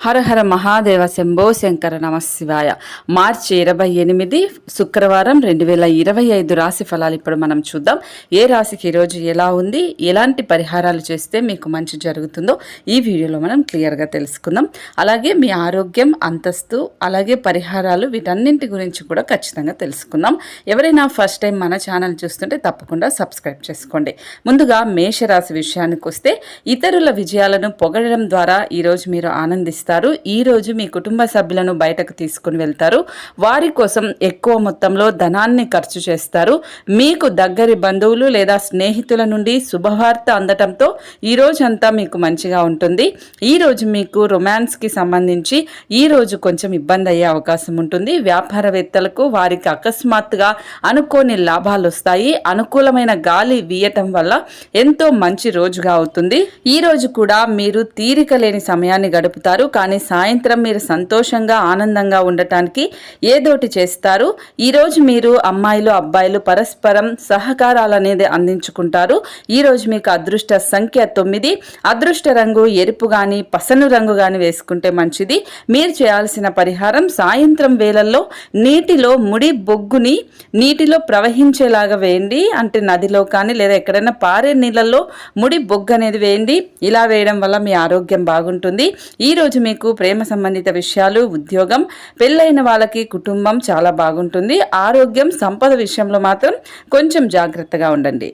హర హర మహాదేవ శంభో శంకర నమశివాయ. మార్చి ఇరవై ఎనిమిది శుక్రవారం రెండు వేల ఇరవై ఐదు రాశి ఫలాలు ఇప్పుడు మనం చూద్దాం. ఏ రాశికి ఈరోజు ఎలా ఉంది? ఎలాంటి పరిహారాలు చేస్తే మీకు మంచి జరుగుతుందో ఈ వీడియోలో మనం క్లియర్గా తెలుసుకుందాం. అలాగే మీ ఆరోగ్యం అంతస్తు అలాగే పరిహారాలు వీటన్నింటి గురించి కూడా ఖచ్చితంగా తెలుసుకుందాం. ఎవరైనా ఫస్ట్ టైం మన ఛానల్ చూస్తుంటే తప్పకుండా సబ్స్క్రైబ్ చేసుకోండి. ముందుగా మేషరాశి విషయానికి వస్తే ఇతరుల విజయాలను పొగడడం ద్వారా ఈరోజు మీరు ఆనందిస్తారు. ఈ రోజు మీ కుటుంబ సభ్యులను బయటకు తీసుకుని వెళ్తారు. వారి కోసం ఎక్కువ మొత్తంలో ధనాన్ని ఖర్చు చేస్తారు. మీకు దగ్గరి బంధువులు లేదా స్నేహితుల నుండి శుభవార్త అందటంతో ఈ రోజంతా మీకు మంచిగా ఉంటుంది. ఈ రోజు మీకు రొమాన్స్కి సంబంధించి ఈ రోజు కొంచెం ఇబ్బంది అయ్యే అవకాశం ఉంటుంది. వ్యాపారవేత్తలకు వారికి అకస్మాత్తుగా అనుకోని లాభాలు వస్తాయి. అనుకూలమైన గాలి వీయటం వల్ల ఎంతో మంచి రోజుగా అవుతుంది. ఈ రోజు కూడా మీరు తీరిక లేని సమయాన్ని గడుపుతారు. కానీ సాయంత్రం మీరు సంతోషంగా ఆనందంగా ఉండటానికి ఏదోటి చేస్తారు. ఈరోజు మీరు అమ్మాయిలు అబ్బాయిలు పరస్పరం సహకారాలు అనేది అందించుకుంటారు. ఈ రోజు మీకు అదృష్ట సంఖ్య తొమ్మిది. అదృష్ట రంగు ఎరుపు కానీ పసను రంగు కానీ వేసుకుంటే మంచిది. మీరు చేయాల్సిన పరిహారం సాయంత్రం వేళల్లో నీటిలో ముడి బొగ్గుని నీటిలో ప్రవహించేలాగా వేయండి. అంటే నదిలో కానీ లేదా ఎక్కడైనా పారే నీళ్ళల్లో ముడి బొగ్గు అనేది వేయండి. ఇలా వేయడం వల్ల మీ ఆరోగ్యం బాగుంటుంది. ఈ రోజు మీకు ప్రేమ సంబంధిత విషయాలు ఉద్యోగం పెళ్ళైన వాళ్ళకి కుటుంబం చాలా బాగుంటుంది. ఆరోగ్యం సంపద విషయంలో మాత్రం కొంచెం జాగ్రత్తగా ఉండండి.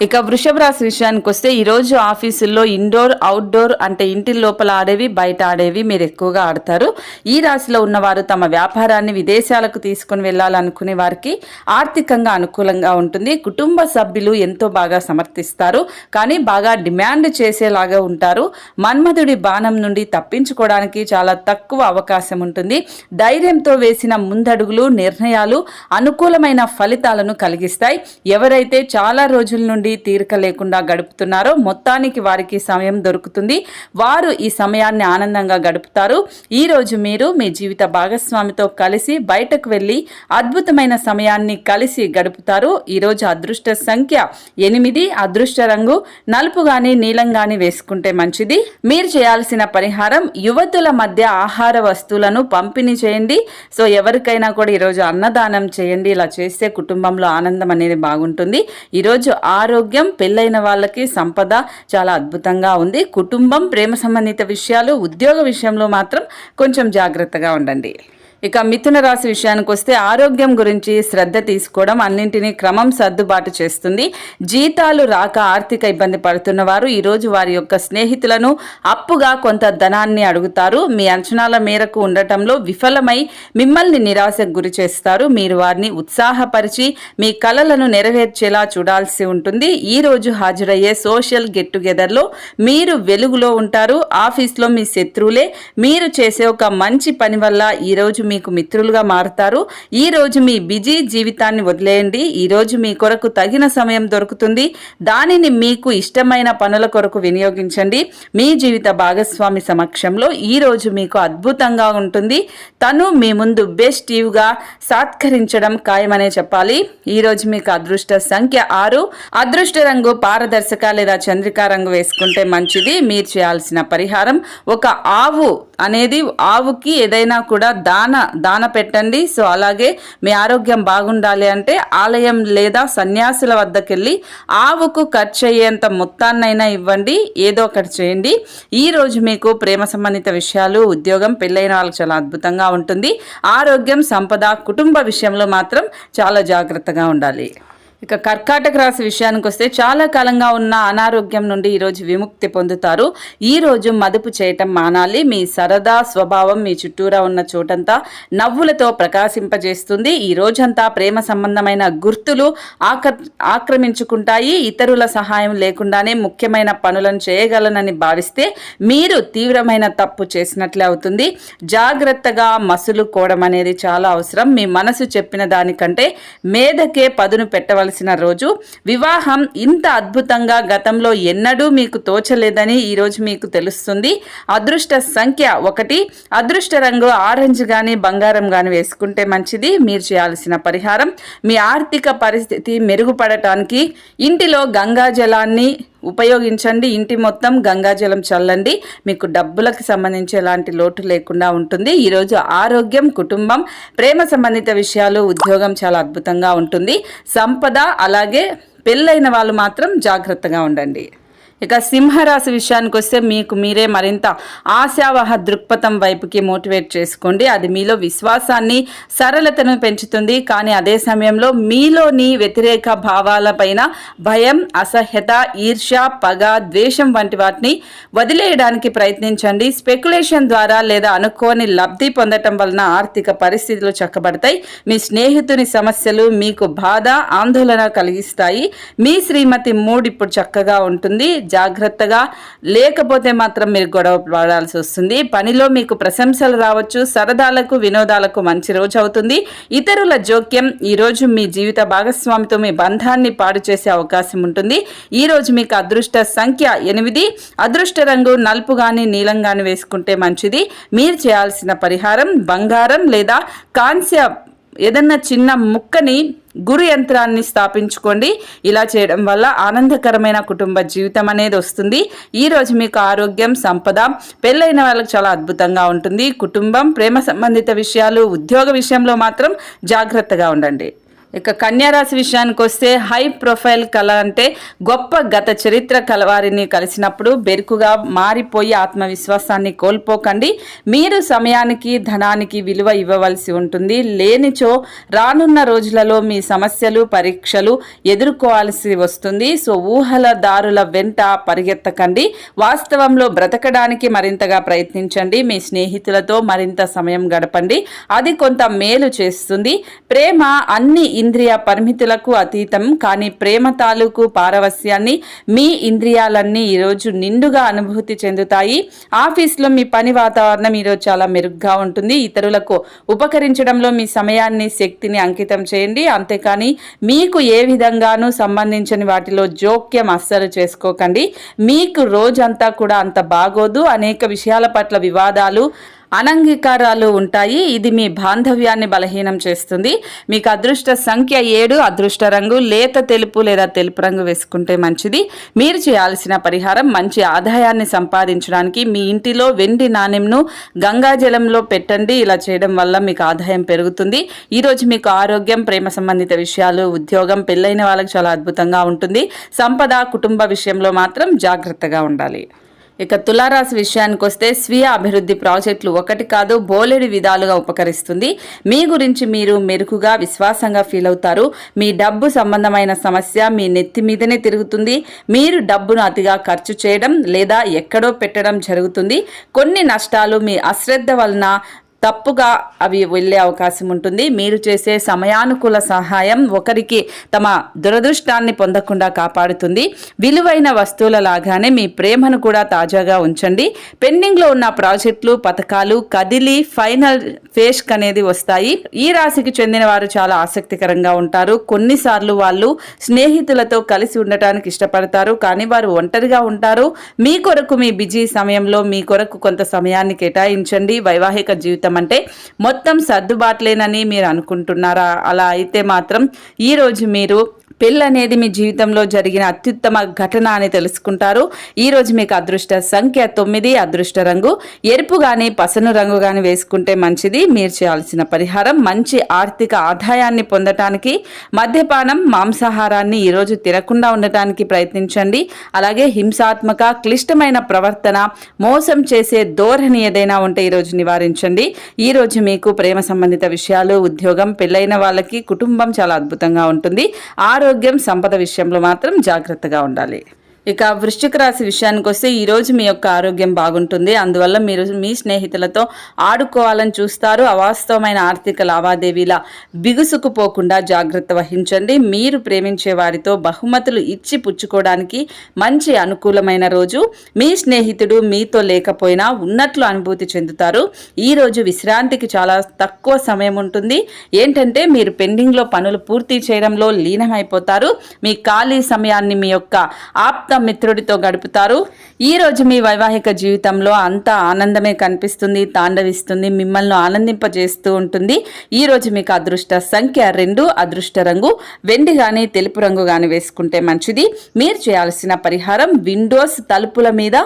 ఇక వృషభ రాశి విషయానికి వస్తే ఈరోజు ఆఫీసుల్లో ఇండోర్ అవుట్డోర్ అంటే ఇంటి లోపల ఆడేవి బయట ఆడేవి మీరు ఎక్కువగా ఆడతారు. ఈ రాశిలో ఉన్నవారు తమ వ్యాపారాన్ని విదేశాలకు తీసుకుని వెళ్ళాలనుకునే వారికి ఆర్థికంగా అనుకూలంగా ఉంటుంది. కుటుంబ సభ్యులు ఎంతో బాగా సమర్థిస్తారు. కానీ బాగా డిమాండ్ చేసేలాగా ఉంటారు. మన్మధుడి బాణం నుండి తప్పించుకోవడానికి చాలా తక్కువ అవకాశం ఉంటుంది. ధైర్యంతో వేసిన ముందడుగులు నిర్ణయాలు అనుకూలమైన ఫలితాలను కలిగిస్తాయి. ఎవరైతే చాలా రోజుల నుండి తీరిక లేకుండా గడుపుతున్నారో మొత్తానికి వారికి సమయం దొరుకుతుంది. వారు ఈ సమయాన్ని ఆనందంగా గడుపుతారు. ఈ రోజు మీరు మీ జీవిత భాగస్వామితో కలిసి బయటకు వెళ్ళి అద్భుతమైన సమయాన్ని కలిసి గడుపుతారు. ఈ రోజు అదృష్ట సంఖ్య ఎనిమిది. అదృష్ట రంగు నలుపు కానీ నీలం కానీ వేసుకుంటే మంచిది. మీరు చేయాల్సిన పరిహారం యువతుల మధ్య ఆహార వస్తువులను పంపిణీ చేయండి. సో ఎవరికైనా కూడా ఈరోజు అన్నదానం చేయండి. ఇలా చేస్తే కుటుంబంలో ఆనందం అనేది బాగుంటుంది. ఈరోజు ఆరోగ్యం పెళ్ళైన వాళ్ళకి సంపద చాలా అద్భుతంగా ఉంది. కుటుంబం ప్రేమ సంబంధిత విషయాలు ఉద్యోగ విషయంలో మాత్రం కొంచెం జాగ్రత్తగా ఉండండి. ఇక మిథున రాశి విషయానికి వస్తే ఆరోగ్యం గురించి శ్రద్ధ తీసుకోవడం అన్నింటినీ క్రమం సర్దుబాటు చేస్తుంది. జీతాలు రాక ఆర్థిక ఇబ్బంది పడుతున్న వారు ఈరోజు వారి యొక్క స్నేహితులను అప్పుగా కొంత ధనాన్ని అడుగుతారు. మీ అంచనాల మేరకు ఉండటంలో విఫలమై మిమ్మల్ని నిరాశకు గురి చేస్తారు. మీరు వారిని ఉత్సాహపరిచి మీ కలలను నెరవేర్చేలా చూడాల్సి ఉంటుంది. ఈ రోజు హాజరయ్యే సోషల్ గెట్ టుగెదర్లో మీరు వెలుగులో ఉంటారు. ఆఫీస్లో మీ శత్రువులే. మీరు చేసే ఒక మంచి పని వల్ల ఈరోజు మీకు మిత్రులుగా మారుతారు. ఈ రోజు మీ బిజీ జీవితాన్ని వదిలేయండి. ఈ రోజు మీ కొరకు తగిన సమయం దొరుకుతుంది. దానిని మీకు ఇష్టమైన పనుల కొరకు వినియోగించండి. మీ జీవిత భాగస్వామి సమక్షంలో ఈ రోజు మీకు అద్భుతంగా ఉంటుంది. తను మీ ముందు బెస్ట్గా సాత్కరించడం ఖాయమనే చెప్పాలి. ఈ రోజు మీకు అదృష్ట సంఖ్య ఆరు. అదృష్ట రంగు పారదర్శక లేదా చంద్రికా రంగు వేసుకుంటే మంచిది. మీరు చేయాల్సిన పరిహారం ఒక ఆవు అనేది ఆవుకి ఏదైనా కూడా దాన దాన పెట్టండి. సో అలాగే మీ ఆరోగ్యం బాగుండాలి అంటే ఆలయం లేదా సన్యాసుల వద్దకెళ్ళి ఆవుకు ఖర్చు అయ్యేంత మొత్తాన్నైనా ఇవ్వండి. ఏదో ఒకటి చేయండి. ఈ రోజు మీకు ప్రేమ సంబంధిత విషయాలు ఉద్యోగం పెళ్ళైన వాళ్ళకి చాలా అద్భుతంగా ఉంటుంది. ఆరోగ్యం సంపద కుటుంబ విషయంలో మాత్రం చాలా జాగ్రత్తగా ఉండాలి. ఇక కర్కాటక రాశి విషయానికి వస్తే చాలా కాలంగా ఉన్న అనారోగ్యం నుండి ఈరోజు విముక్తి పొందుతారు. ఈ రోజు మదుపు చేయటం మానాలి. మీ సరదా స్వభావం మీ చుట్టూరా ఉన్న చోటంతా నవ్వులతో ప్రకాశింపజేస్తుంది. ఈ రోజంతా ప్రేమ సంబంధమైన గుర్తులు ఆక ఆక్రమించుకుంటాయి. ఇతరుల సహాయం లేకుండానే ముఖ్యమైన పనులను చేయగలనని భావిస్తే మీరు తీవ్రమైన తప్పు చేసినట్లే అవుతుంది. జాగ్రత్తగా మసులుకోవడం అనేది చాలా అవసరం. మీ మనసు చెప్పిన దానికంటే మేధకే పదును పెట్టవలసి చేయాల్సిన రోజు. వివాహం ఇంత అద్భుతంగా గతంలో ఎన్నడూ మీకు తోచలేదని ఈరోజు మీకు తెలుస్తుంది. అదృష్ట సంఖ్య ఒకటి. అదృష్ట రంగు ఆరెంజ్ కానీ బంగారం కానీ వేసుకుంటే మంచిది. మీరు చేయాల్సిన పరిహారం. మీ ఆర్థిక పరిస్థితి మెరుగుపడటానికి ఇంటిలో గంగా జలాన్ని ఉపయోగించండి. ఇంటి మొత్తం గంగాజలం చల్లండి. మీకు డబ్బులకు సంబంధించి ఎలాంటి లోటు లేకుండా ఉంటుంది. ఈరోజు ఆరోగ్యం కుటుంబం ప్రేమ సంబంధిత విషయాలు ఉద్యోగం చాలా అద్భుతంగా ఉంటుంది. సంపద అలాగే పెళ్ళైన వాళ్ళు మాత్రం జాగ్రత్తగా ఉండండి. ఇక సింహరాశి విషయానికి వస్తే మీకు మీరే మరింత ఆశావహ దృక్పథం వైపుకి మోటివేట్ చేసుకోండి. అది మీలో విశ్వాసాన్ని సరళతను పెంచుతుంది. కానీ అదే సమయంలో మీలోని వ్యతిరేక భావాలపైన భయం అసహ్యత ఈర్ష్య పగ ద్వేషం వంటి వాటిని వదిలేయడానికి ప్రయత్నించండి. స్పెక్యులేషన్ ద్వారా లేదా అనుకోని లబ్ధి పొందటం వలన ఆర్థిక పరిస్థితులు చక్కబడతాయి. మీ స్నేహితుని సమస్యలు మీకు బాధ ఆందోళన కలిగిస్తాయి. మీ శ్రీమతి మూడ్ ఇప్పుడు చక్కగా ఉంటుంది. జాగ్రత్తగా లేకపోతే మాత్రం మీరు గొడవ పడాల్సి వస్తుంది. పనిలో మీకు ప్రశంసలు రావచ్చు సరదాలకు వినోదాలకు మంచి రోజు అవుతుంది. ఇతరుల జోక్యం ఈరోజు మీ జీవిత భాగస్వామితో మీ బంధాన్ని పాడు చేసే అవకాశం ఉంటుంది. ఈరోజు మీకు అదృష్ట సంఖ్య ఎనిమిది. అదృష్ట రంగు నలుపు కానీ నీలం కానీ వేసుకుంటే మంచిది. మీరు చేయాల్సిన పరిహారం బంగారం లేదా కాంస్య ఏదన్నా చిన్న ముక్కని గురు యంత్రాన్ని స్థాపించుకోండి. ఇలా చేయడం వల్ల ఆనందకరమైన కుటుంబ జీవితం అనేది వస్తుంది. ఈరోజు మీకు ఆరోగ్యం సంపద పెళ్ళైన వాళ్ళకి చాలా అద్భుతంగా ఉంటుంది. కుటుంబం ప్రేమ సంబంధిత విషయాలు ఉద్యోగ విషయంలో మాత్రం జాగ్రత్తగా ఉండండి. ఇక కన్యారాశి విషయానికి వస్తే హై ప్రొఫైల్ కళ అంటే గొప్ప గత చరిత్ర కలవారిని కలిసినప్పుడు బెరుకుగా మారిపోయి ఆత్మవిశ్వాసాన్ని కోల్పోకండి. మీరు సమయానికి ధనానికి విలువ ఇవ్వవలసి ఉంటుంది. లేనిచో రానున్న రోజులలో మీ సమస్యలు పరీక్షలు ఎదుర్కోవాల్సి వస్తుంది. సో ఊహల దారుల వెంట పరిగెత్తకండి. వాస్తవంలో బ్రతకడానికి మరింతగా ప్రయత్నించండి. మీ స్నేహితులతో మరింత సమయం గడపండి. అది కొంత మేలు చేస్తుంది. ప్రేమ అన్ని ఇంద్రియ పరిమితులకు అతీతం. కానీ ప్రేమ తాలూకు పారవస్యాన్ని మీ ఇంద్రియాలన్నీ ఈరోజు నిండుగా అనుభూతి చెందుతాయి. ఆఫీస్లో మీ పని వాతావరణం ఈరోజు చాలా మెరుగ్గా ఉంటుంది. ఇతరులకు ఉపకరించడంలో మీ సమయాన్ని శక్తిని అంకితం చేయండి. అంతేకాని మీకు ఏ విధంగానూ సంబంధించని వాటిలో జోక్యం అస్సలు చేసుకోకండి. మీకు రోజంతా కూడా అంత బాగోదు. అనేక విషయాల పట్ల వివాదాలు అనంగీకారాలు ఉంటాయి. ఇది మీ బాంధవ్యాన్ని బలహీనం చేస్తుంది. మీకు అదృష్ట సంఖ్య ఏడు అదృష్ట రంగు లేత తెలుపు లేదా తెలుపు రంగు వేసుకుంటే మంచిది. మీరు చేయాల్సిన పరిహారం మంచి ఆదాయాన్ని సంపాదించడానికి మీ ఇంటిలో వెండి నాణ్యంను గంగాజలంలో పెట్టండి. ఇలా చేయడం వల్ల మీకు ఆదాయం పెరుగుతుంది. ఈరోజు మీకు ఆరోగ్యం ప్రేమ సంబంధిత విషయాలు ఉద్యోగం పెళ్ళైన వాళ్ళకి చాలా అద్భుతంగా ఉంటుంది. సంపద కుటుంబ విషయంలో మాత్రం జాగ్రత్తగా ఉండాలి. ఇక తులారాశి విషయానికి వస్తే స్వీయ అభివృద్ధి ప్రాజెక్టులు ఒకటి కాదు బోలెడు విధాలుగా ఉపకరిస్తుంది. మీ గురించి మీరు మెరుకుగా విశ్వాసంగా ఫీల్ అవుతారు. మీ డబ్బు సంబంధమైన సమస్య మీ నెత్తి మీదనే తిరుగుతుంది. మీరు డబ్బును అతిగా ఖర్చు చేయడం లేదా ఎక్కడో పెట్టడం జరుగుతుంది. కొన్ని నష్టాలు మీ అశ్రద్ధ వలన తప్పుగా అవి వెళ్ళే అవకాశం ఉంటుంది. మీరు చేసే సమయానుకూల సహాయం ఒకరికి తమ దురదృష్టాన్ని పొందకుండా కాపాడుతుంది. విలువైన వస్తువుల లాగానే మీ ప్రేమను కూడా తాజాగా ఉంచండి. పెండింగ్లో ఉన్న ప్రాజెక్టులు పథకాలు కదిలి ఫైనల్ ఫేష్ అనేది వస్తాయి. ఈ రాశికి చెందిన వారు చాలా ఆసక్తికరంగా ఉంటారు. కొన్నిసార్లు వాళ్ళు స్నేహితులతో కలిసి ఉండటానికి ఇష్టపడతారు. కానీ వారు ఒంటరిగా ఉంటారు. మీ కొరకు మీ బిజీ సమయంలో మీ కొరకు కొంత సమయాన్ని కేటాయించండి. వైవాహిక జీవితం అంటే మొత్తం సర్దుబాట్లేనని మీరు అనుకుంటున్నారా? అలా అయితే మాత్రం ఈరోజు మీరు పెళ్ళి అనేది మీ జీవితంలో జరిగిన అత్యుత్తమ ఘటన అని తెలుసుకుంటారు. ఈరోజు మీకు అదృష్ట సంఖ్య తొమ్మిది అదృష్ట రంగు. ఎరుపు కానీ పసను రంగు కానీ వేసుకుంటే మంచిది. మీరు చేయాల్సిన పరిహారం మంచి ఆర్థిక ఆదాయాన్ని పొందటానికి మద్యపానం మాంసాహారాన్ని ఈరోజు తినకుండా ఉండటానికి ప్రయత్నించండి. అలాగే హింసాత్మక క్లిష్టమైన ప్రవర్తన మోసం చేసే ధోరణి ఏదైనా ఉంటే ఈరోజు నివారించండి. ఈరోజు మీకు ప్రేమ సంబంధిత విషయాలు ఉద్యోగం పెళ్ళైన వాళ్ళకి కుటుంబం చాలా అద్భుతంగా ఉంటుంది. ఆరోగ్యం సంపద విషయంలో మాత్రం జాగ్రత్తగా ఉండాలి. ఇక వృశ్చిక రాశి విషయానికి వస్తే ఈరోజు మీ యొక్క ఆరోగ్యం బాగుంటుంది. అందువల్ల మీరు మీ స్నేహితులతో ఆడుకోవాలని చూస్తారు. అవాస్తవమైన ఆర్థిక లావాదేవీల బిగుసుకుపోకుండా జాగ్రత్త వహించండి. మీరు ప్రేమించే వారితో బహుమతులు ఇచ్చి పుచ్చుకోవడానికి మంచి అనుకూలమైన రోజు. మీ స్నేహితుడు మీతో లేకపోయినా ఉన్నట్లు అనుభూతి చెందుతారు. ఈ రోజు విశ్రాంతికి చాలా తక్కువ సమయం ఉంటుంది. ఏంటంటే మీరు పెండింగ్లో పనులు పూర్తి చేయడంలో లీనమైపోతారు. మీ ఖాళీ సమయాన్ని మీ యొక్క ఆప్త మిత్రుడితో గడుపుతారు. ఈ రోజు మీ వైవాహిక జీవితంలో అంతా ఆనందమే కనిపిస్తుంది తాండవిస్తుంది మిమ్మల్ని ఆనందింపజేస్తూ ఉంటుంది. ఈ రోజు మీకు అదృష్ట సంఖ్య రెండు అదృష్ట రంగు. వెండి కానీ తెలుపు రంగు కానీ వేసుకుంటే మంచిది. మీరు చేయాల్సిన పరిహారం విండోస్ తలుపుల మీద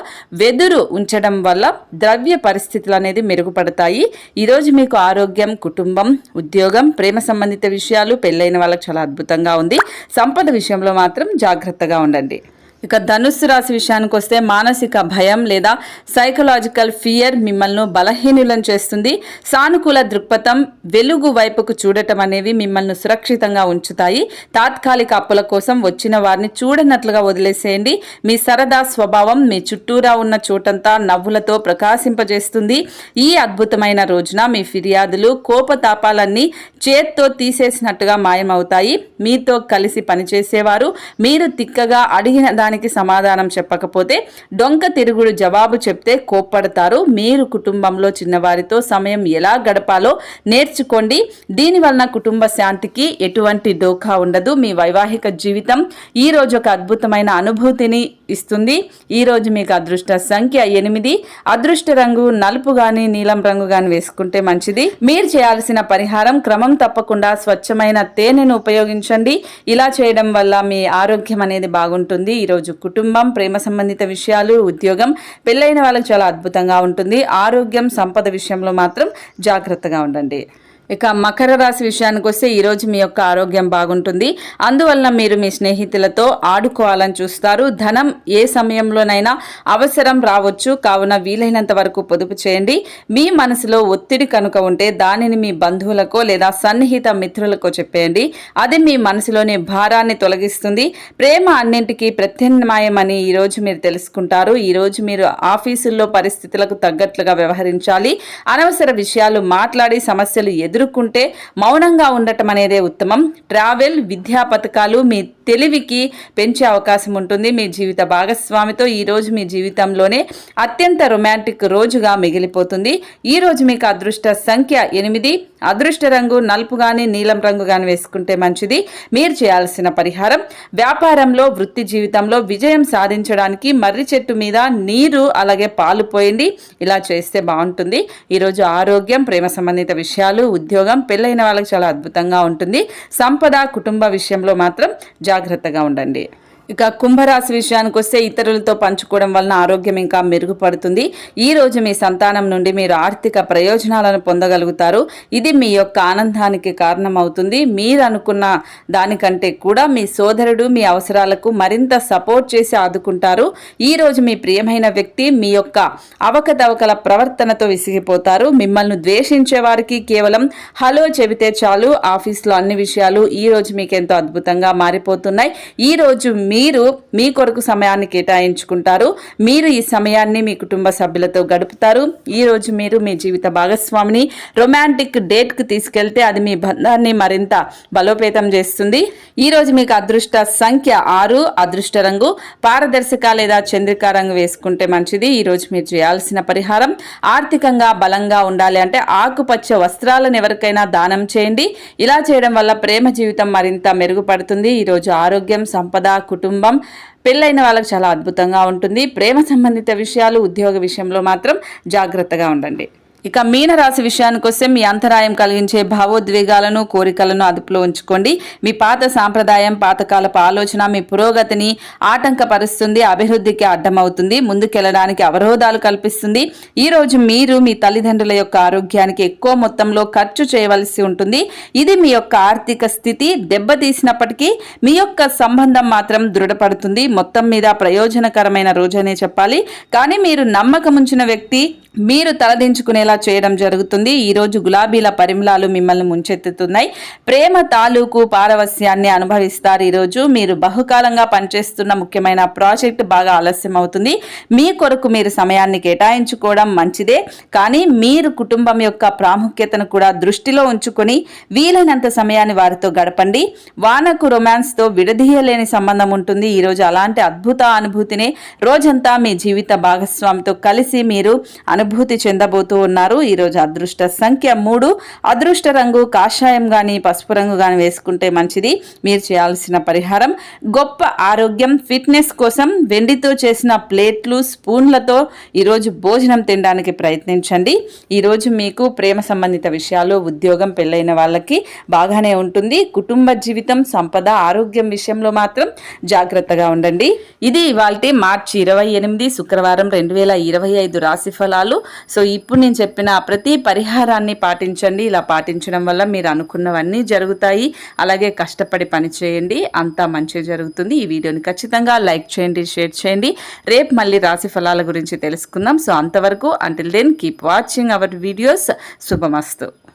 వెదురు ఉంచడం వల్ల ద్రవ్య పరిస్థితులు అనేది మెరుగుపడతాయి. ఈరోజు మీకు ఆరోగ్యం కుటుంబం ఉద్యోగం ప్రేమ సంబంధిత విషయాలు పెళ్ళైన వాళ్ళకి చాలా అద్భుతంగా ఉంది. సంపద విషయంలో మాత్రం జాగ్రత్తగా ఉండండి. ఇక ధనుస్సు రాశి విషయానికి వస్తే మానసిక భయం లేదా సైకలాజికల్ ఫియర్ మిమ్మల్ని బలహీనులను చేస్తుంది. సానుకూల దృక్పథం వెలుగు వైపుకు చూడటం అనేవి మిమ్మల్ని సురక్షితంగా ఉంచుతాయి. తాత్కాలిక అప్పుల కోసం వచ్చిన వారిని చూడనట్లుగా వదిలేసేయండి. మీ సరదా స్వభావం మీ చుట్టూరా ఉన్న చోటంతా నవ్వులతో ప్రకాశింపజేస్తుంది. ఈ అద్భుతమైన రోజున మీ ఫిర్యాదులు కోపతాపాలన్నీ చేత్తో తీసేసినట్టుగా మాయమవుతాయి. మీతో కలిసి పనిచేసేవారు మీరు తిక్కగా అడిగిన దానికి సమాధానం చెప్పకపోతే డొంక తిరుగుడు జవాబు చెప్తే కోప్పడతారు. మీరు కుటుంబంలో చిన్నవారితో సమయం ఎలా గడపాలో నేర్చుకోండి. దీని వలన కుటుంబ శాంతికి ఎటువంటి డోకా ఉండదు. మీ వైవాహిక జీవితం ఈ రోజు ఒక అద్భుతమైన అనుభూతిని ఇస్తుంది. ఈరోజు మీకు అదృష్ట సంఖ్య ఎనిమిది. అదృష్ట రంగు నలుపు గాని నీలం రంగు గాని వేసుకుంటే మంచిది. మీరు చేయాల్సిన పరిహారం క్రమం తప్పకుండా స్వచ్ఛమైన తేనెను ఉపయోగించండి. ఇలా చేయడం వల్ల మీ ఆరోగ్యం అనేది బాగుంటుంది. ఈరోజు కుటుంబం ప్రేమ సంబంధిత విషయాలు ఉద్యోగం పెళ్ళైన వాళ్ళకి చాలా అద్భుతంగా ఉంటుంది. ఆరోగ్యం సంపద విషయంలో మాత్రం జాగ్రత్తగా ఉండండి. ఇక మకర రాశి విషయానికి వస్తే ఈరోజు మీ యొక్క ఆరోగ్యం బాగుంటుంది. అందువలన మీరు మీ స్నేహితులతో ఆడుకోవాలని చూస్తారు. ధనం ఏ సమయంలోనైనా అవసరం రావచ్చు. కావున వీలైనంత వరకు పొదుపు చేయండి. మీ మనసులో ఒత్తిడి కనుక ఉంటే దానిని మీ బంధువులకో లేదా సన్నిహిత మిత్రులకో చెప్పేయండి. అది మీ మనసులోని భారాన్ని తొలగిస్తుంది. ప్రేమ అన్నింటికీ ప్రత్యామ్నాయమని ఈరోజు మీరు తెలుసుకుంటారు. ఈరోజు మీరు ఆఫీసుల్లో పరిస్థితులకు తగ్గట్లుగా వ్యవహరించాలి. అనవసర విషయాలు మాట్లాడి సమస్యలు ఎదురు ఎదుర్కొంటే మౌనంగా ఉండటం అనేదే ఉత్తమం. ట్రావెల్ విద్యా పథకాలు మీ తెలివికి పెంచే అవకాశం ఉంటుంది. మీ జీవిత భాగస్వామితో ఈరోజు మీ జీవితంలోనే అత్యంత రొమాంటిక్ రోజుగా మిగిలిపోతుంది. ఈరోజు మీకు అదృష్ట సంఖ్య ఎనిమిది. అదృష్ట రంగు నలుపు కానీ నీలం రంగు కానీ వేసుకుంటే మంచిది. మీరు చేయాల్సిన పరిహారం వ్యాపారంలో వృత్తి జీవితంలో విజయం సాధించడానికి మర్రి చెట్టు మీద నీరు అలాగే పాలు పోయండి. ఇలా చేస్తే బాగుంటుంది. ఈరోజు ఆరోగ్యం ప్రేమ సంబంధిత విషయాలు ఉద్యోగం పెళ్ళైన వాళ్ళకి చాలా అద్భుతంగా ఉంటుంది. సంపద కుటుంబ విషయంలో మాత్రం జాగ్రత్తగా ఉండండి. ఇక కుంభరాశి విషయానికి వస్తే ఇతరులతో పంచుకోవడం వలన ఆరోగ్యం ఇంకా మెరుగుపడుతుంది. ఈ రోజు మీ సంతానం నుండి మీరు ఆర్థిక ప్రయోజనాలను పొందగలుగుతారు. ఇది మీ యొక్క ఆనందానికి కారణమవుతుంది. మీరు అనుకున్న దానికంటే కూడా మీ సోదరుడు మీ అవసరాలకు మరింత సపోర్ట్ చేసి ఆదుకుంటారు. ఈ రోజు మీ ప్రియమైన వ్యక్తి మీ యొక్క అవకతవకల ప్రవర్తనతో విసిగిపోతారు. మిమ్మల్ని ద్వేషించే వారికి కేవలం హలో చెబితే చాలు ఆఫీస్లో అన్ని విషయాలు ఈ రోజు మీకెంతో అద్భుతంగా మారిపోతున్నాయి. ఈ రోజు మీరు మీ కొరకు సమయాన్ని కేటాయించుకుంటారు. మీరు ఈ సమయాన్ని మీ కుటుంబ సభ్యులతో గడుపుతారు. ఈ రోజు మీరు మీ జీవిత భాగస్వామిని రొమాంటిక్ డేట్కి తీసుకెళ్తే అది మీ బంధాన్ని మరింత బలోపేతం చేస్తుంది. ఈరోజు మీకు అదృష్ట సంఖ్య ఆరు అదృష్ట రంగు పారదర్శక లేదా చంద్రికా రంగు వేసుకుంటే మంచిది. ఈరోజు మీరు చేయాల్సిన పరిహారం ఆర్థికంగా బలంగా ఉండాలి అంటే ఆకుపచ్చ వస్త్రాలను ఎవరికైనా దానం చేయండి. ఇలా చేయడం వల్ల ప్రేమ జీవితం మరింత మెరుగుపడుతుంది. ఈరోజు ఆరోగ్యం సంపద కుటుంబం కుటుంబం పెళ్ళైన వాళ్ళకి చాలా అద్భుతంగా ఉంటుంది. ప్రేమ సంబంధిత విషయాలు ఉద్యోగ విషయంలో మాత్రం జాగ్రత్తగా ఉండండి. ఇక మీనరాశి విషయానికి వస్తే మీ అంతరాయం కలిగించే భావోద్వేగాలను కోరికలను అదుపులో ఉంచుకోండి. మీ పాత సాంప్రదాయం పాతకాలపు ఆలోచన మీ పురోగతిని ఆటంకపరుస్తుంది అభివృద్ధికి అడ్డమవుతుంది ముందుకెళ్ళడానికి అవరోధాలు కల్పిస్తుంది. ఈ రోజు మీరు మీ తల్లిదండ్రుల యొక్క ఆరోగ్యానికి ఎక్కువ మొత్తంలో ఖర్చు చేయవలసి ఉంటుంది. ఇది మీ యొక్క ఆర్థిక స్థితి దెబ్బతీసినప్పటికీ మీ యొక్క సంబంధం మాత్రం దృఢపడుతుంది. మొత్తం మీద ప్రయోజనకరమైన రోజనే చెప్పాలి. కానీ మీరు నమ్మకం ఉంచిన వ్యక్తి మీరు తలదించుకునేలా చేయడం జరుగుతుంది. ఈరోజు గులాబీల పరిమళాలు మిమ్మల్ని ముంచెత్తుతున్నాయి. ప్రేమ తాలూకు పారవస్యాన్ని అనుభవిస్తారు ఈరోజు మీరు బహుకాలంగా పనిచేస్తున్న ముఖ్యమైన ప్రాజెక్ట్ బాగా ఆలస్యం అవుతుంది. మీ కొరకు మీరు సమయాన్ని కేటాయించుకోవడం మంచిదే. కానీ మీరు కుటుంబం యొక్క ప్రాముఖ్యతను కూడా దృష్టిలో ఉంచుకొని వీలైనంత సమయాన్ని వారితో గడపండి. వానకు రొమాన్స్తో విడదీయలేని సంబంధం ఉంటుంది. ఈరోజు అలాంటి అద్భుత అనుభూతిని రోజంతా మీ జీవిత భాగస్వామితో కలిసి మీరు అను అనుభూతి చెందబోతూ ఉన్నారు. ఈరోజు అదృష్ట సంఖ్య మూడు. అదృష్ట రంగు కాషాయం కానీ పసుపు రంగు కానీ వేసుకుంటే మంచిది. మీరు చేయాల్సిన పరిహారం గొప్ప ఆరోగ్యం ఫిట్నెస్ కోసం వెండితో చేసిన ప్లేట్లు స్పూన్లతో ఈరోజు భోజనం తినడానికి ప్రయత్నించండి. ఈరోజు మీకు ప్రేమ సంబంధిత విషయాలు ఉద్యోగం పెళ్ళైన వాళ్ళకి బాగానే ఉంటుంది. కుటుంబ జీవితం సంపద ఆరోగ్యం విషయంలో మాత్రం జాగ్రత్తగా ఉండండి. ఇది ఇవాళ మార్చి ఇరవై ఎనిమిది శుక్రవారం రెండు వేల ఇరవై ఐదు రాశి ఫలాలు. సో ఇప్పుడు నేను చెప్పిన ప్రతి పరిహారాన్ని పాటించండి. ఇలా పాటించడం వల్ల మీరు అనుకున్నవన్నీ జరుగుతాయి. అలాగే కష్టపడి పని చేయండి. అంతా మంచి జరుగుతుంది. ఈ వీడియోని ఖచ్చితంగా లైక్ చేయండి షేర్ చేయండి. రేపు మళ్ళీ రాశి ఫలాల గురించి తెలుసుకుందాం. సో అంతవరకు until then keep watching our videos Subhamastu.